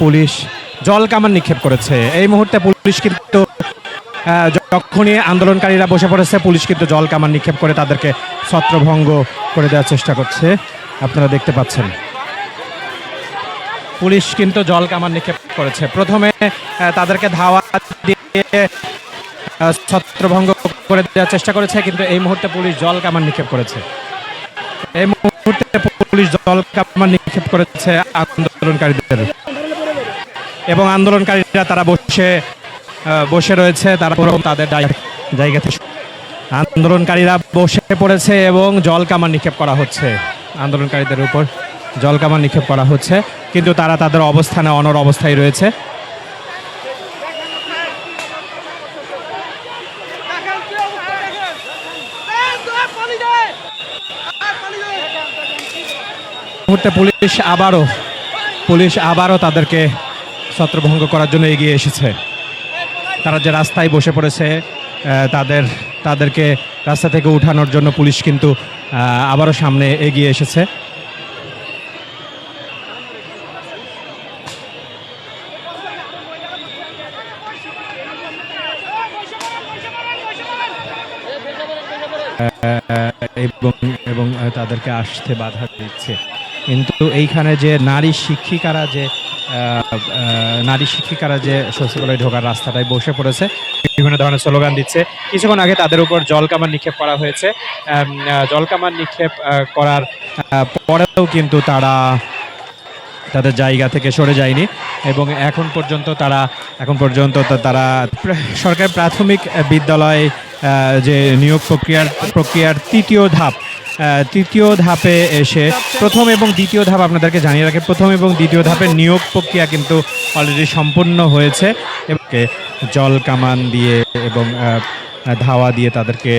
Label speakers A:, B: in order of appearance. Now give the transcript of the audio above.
A: Police জল কামান নিক্ষেপ করেছে। এই মুহূর্তে পুলিশ কিন্তু যখনই আন্দোলনকারীরা বসে পড়েছে, পুলিশ কিন্তু জল কামান নিক্ষেপ করে তাদেরকে ছত্রভঙ্গ করে দেওয়ার চেষ্টা করছে। আপনারা দেখতে পাচ্ছেন। পুলিশ কিন্তু জল কামান নিক্ষেপ করেছে। প্রথমে তাদেরকে ধাওয়া দিয়ে ছত্রভঙ্গ করে দেওয়ার চেষ্টা করেছে, কিন্তু এই মুহূর্তে পুলিশ জল কামান নিক্ষেপ করেছে। এই মুহূর্তে পুলিশ জল কামান নিক্ষেপ করেছে আন্দোলনকারীদের। এবং আন্দোলনকারীরা তারা বসে বসে রয়েছে তারপর তাদের জায়গা থেকে আন্দোলনকারীরা বসে পড়েছে এবং জল কামান নিক্ষেপ করা হচ্ছে। আন্দোলনকারীদের উপর জল কামান নিক্ষেপ করা হচ্ছে, কিন্তু তারা তাদের অবস্থানে অনর অবস্থায় রয়েছে। মুহূর্তে পুলিশ আবারও পুলিশ আবারও তাদেরকে ছত্রভঙ্গ করার জন্য এগিয়ে এসেছে। তারা যে রাস্তায় বসে পড়েছে তাদের, তাদেরকে রাস্তা থেকে উঠানোর জন্য পুলিশ কিন্তু আবারও সামনে এগিয়ে এসেছে। এবং এবং তাদেরকে আসতে বাধা দিচ্ছে। কিন্তু এইখানে যে নারী শিক্ষিকারা, যে নারী শিক্ষিকারা যে সচিবালয়ে ঢোকার রাস্তাটায় বসে পড়েছে, বিভিন্ন ধরনের স্লোগান দিচ্ছে। কিছুক্ষণ আগে তাদের উপর জলকামান নিক্ষেপ করা হয়েছে। জলকামান নিক্ষেপ করার পরেও কিন্তু তারা তাদের জায়গা থেকে সরে যায়নি এবং এখন পর্যন্ত তারা, এখন পর্যন্ত তারা সরকারি প্রাথমিক বিদ্যালয় যে নিয়োগ প্রক্রিয়ার প্রক্রিয়ার তৃতীয় ধাপ তৃতীয় ধাপে এসে প্রথম এবং দ্বিতীয় ধাপ আপনাদেরকে জানিয়ে রাখে, প্রথম এবং দ্বিতীয় ধাপের নিয়োগ প্রক্রিয়া কিন্তু অলরেডি সম্পূর্ণ হয়েছে। এবং জল কামান দিয়ে এবং ধাওয়া দিয়ে তাদেরকে